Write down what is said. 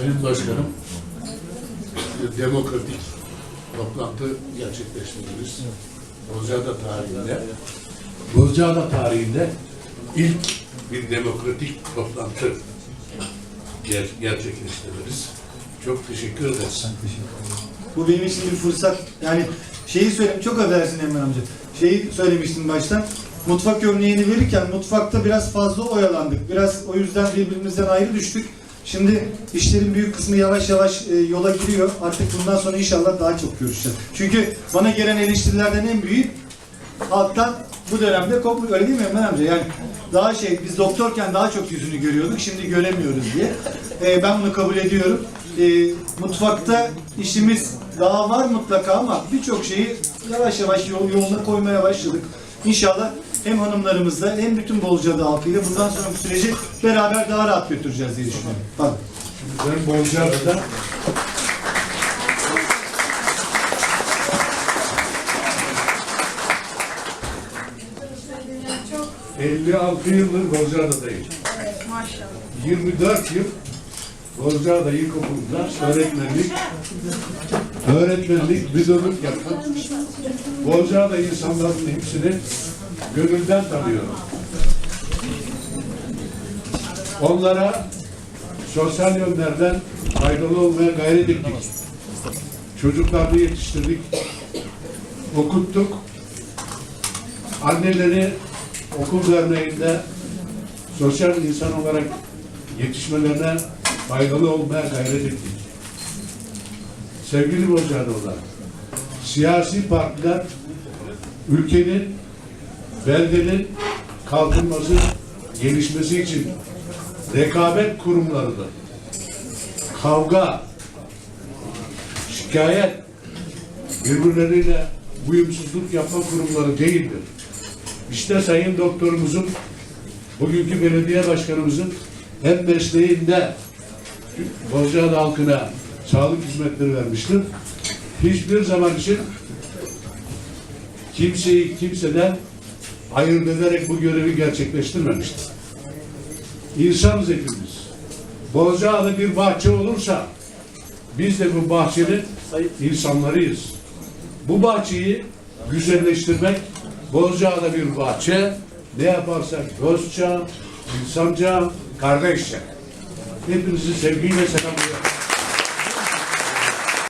Sayın Başkanım, demokratik toplantı gerçekleştirdiniz. Bozcaada tarihinde. Bozcaada tarihinde ilk bir demokratik toplantı ger gerçekleştirdiniz. Çok teşekkür ederiz. Bu benim için bir fırsat. Yani şeyi söyleyeyim, çok affedersin Emre amca. Şeyi söylemiştin baştan. Mutfak örneğini verirken mutfakta biraz fazla oyalandık. Biraz o yüzden birbirimizden ayrı düştük. Şimdi işlerin büyük kısmı yavaş yavaş e, yola giriyor. Artık bundan sonra inşallah daha çok görüşeceğiz. Çünkü bana gelen eleştirilerden en büyük halktan bu dönemde kopuk öyle değil mi Emre amca? Yani daha şey biz doktorken daha çok yüzünü görüyorduk şimdi göremiyoruz diye. Ee, ben bunu kabul ediyorum. Ee, mutfakta işimiz daha var mutlaka ama birçok şeyi yavaş yavaş yol, yoluna koymaya başladık. İnşallah hem hanımlarımızla hem bütün Bolca'da halkıyla bundan sonraki süreci beraber daha rahat götüreceğiz diye düşünüyorum. Bak. Ben Bozcaada'da 56 yıldır Bozcaada'dayım. Evet, maşallah. 24 yıl Bozcaada İlkokulu'nda öğretmenlik, öğretmenlik, müdürlük yaptım. Bozcaada insanların hepsini gönülden tanıyorum. Onlara sosyal yönlerden faydalı olmaya gayret ettik. Çocuklarını yetiştirdik, okuttuk. Anneleri okul derneğinde sosyal insan olarak yetişmelerine faydalı olmaya gayret ettik. Sevgili Bozcaadalılar, siyasi partiler ülkenin, beldenin kalkınması, gelişmesi için rekabet kurumlarıdır. Kavga, şikayet, birbirleriyle uyumsuzluk yapma kurumları değildir. İşte Sayın Doktorumuzun, bugünkü belediye başkanımızın hem mesleğinde Bozcaada halkına sağlık hizmetleri vermiştir. Hiçbir zaman için kimseyi kimseden ayırt ederek bu görevi gerçekleştirmemiştir. İnsanız hepimiz. Bozcaada bir bahçe olursa biz de bu bahçenin insanlarıyız. Bu bahçeyi güzelleştirmek Bozcaada bir bahçe ne yaparsak dostça, insanca, kardeşçe. Hepinizi sevgiyle selamlıyorum.